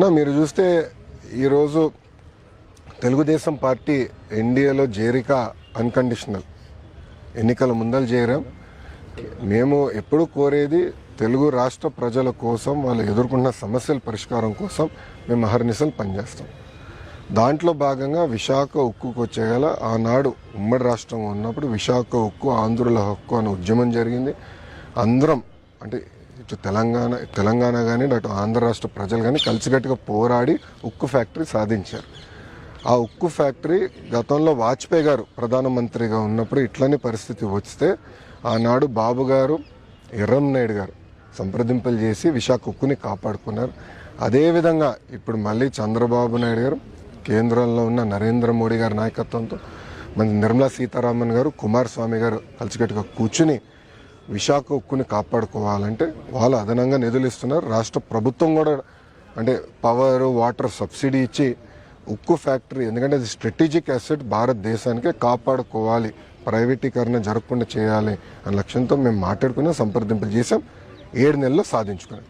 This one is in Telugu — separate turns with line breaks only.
నా మీరు చూస్తే ఈరోజు తెలుగుదేశం పార్టీ ఎన్డీఏలో చేరిక అన్కండిషనల్. ఎన్నికల ముందలు చేరాం. మేము ఎప్పుడు కోరేది తెలుగు రాష్ట్ర ప్రజల కోసం వాళ్ళు ఎదుర్కొన్న సమస్యల పరిష్కారం కోసం మేము అహర్నిశలు పనిచేస్తాం. దాంట్లో భాగంగా విశాఖ ఉక్కుకు వచ్చేగల ఆనాడు ఉమ్మడి రాష్ట్రం ఉన్నప్పుడు విశాఖ ఉక్కు ఆంధ్రుల హక్కు అనే ఉద్యమం జరిగింది. అందరం అంటే ఇటు తెలంగాణ తెలంగాణ కానీ అటు ఆంధ్ర రాష్ట్ర ప్రజలు కానీ కలిసికట్టుగా పోరాడి ఉక్కు ఫ్యాక్టరీ సాధించారు. ఆ ఉక్కు ఫ్యాక్టరీ గతంలో వాజ్పేయి గారు ప్రధానమంత్రిగా ఉన్నప్పుడు ఇట్లనే పరిస్థితి వస్తే ఆనాడు బాబు గారు ఎర్రం నాయుడు గారు సంప్రదింపులు చేసి విశాఖ ఉక్కుని కాపాడుకున్నారు. అదేవిధంగా ఇప్పుడు మళ్ళీ చంద్రబాబు నాయుడు గారు కేంద్రంలో ఉన్న నరేంద్ర మోడీ గారి నాయకత్వంతో మన నిర్మలా సీతారామన్ గారు కుమారస్వామి గారు కలిసికట్టుగా కూర్చుని విశాఖ ఉక్కుని కాపాడుకోవాలంటే వాళ్ళు అదనంగా నిధులు ఇస్తున్నారు. రాష్ట్ర ప్రభుత్వం కూడా అంటే పవర్ వాటర్ సబ్సిడీ ఇచ్చి ఉక్కు ఫ్యాక్టరీ ఎందుకంటే అది స్ట్రాటజిక్ అసెట్ భారతదేశానికే కాపాడుకోవాలి. ప్రైవేటీకరణ జరగకుండా చేయాలి అనే లక్ష్యంతో మేము మాట్లాడుకున్నాం సంప్రదింపులు చేసాం ఏడు నెలల్లో సాధించుకున్నాం.